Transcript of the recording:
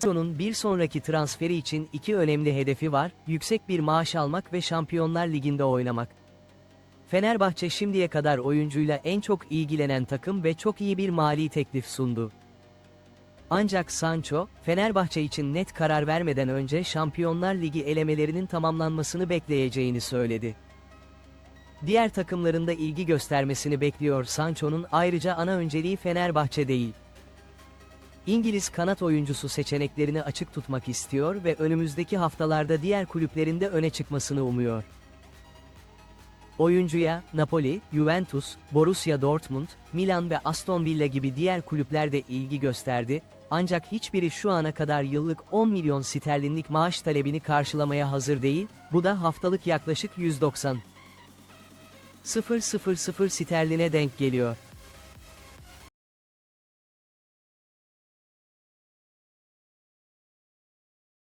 Sancho'nun bir sonraki transferi için iki önemli hedefi var, yüksek bir maaş almak ve Şampiyonlar Ligi'nde oynamak. Fenerbahçe şimdiye kadar oyuncuyla en çok ilgilenen takım ve çok iyi bir mali teklif sundu. Ancak Sancho, Fenerbahçe için net karar vermeden önce Şampiyonlar Ligi elemelerinin tamamlanmasını bekleyeceğini söyledi. Diğer takımlarında ilgi göstermesini bekliyor Sancho'nun ayrıca ana önceliği Fenerbahçe değil. İngiliz kanat oyuncusu seçeneklerini açık tutmak istiyor ve önümüzdeki haftalarda diğer kulüplerinde öne çıkmasını umuyor. Oyuncuya, Napoli, Juventus, Borussia Dortmund, Milan ve Aston Villa gibi diğer kulüpler de ilgi gösterdi, ancak hiçbiri şu ana kadar yıllık 10 milyon sterlinlik maaş talebini karşılamaya hazır değil, bu da haftalık yaklaşık 190 000 sterline denk geliyor.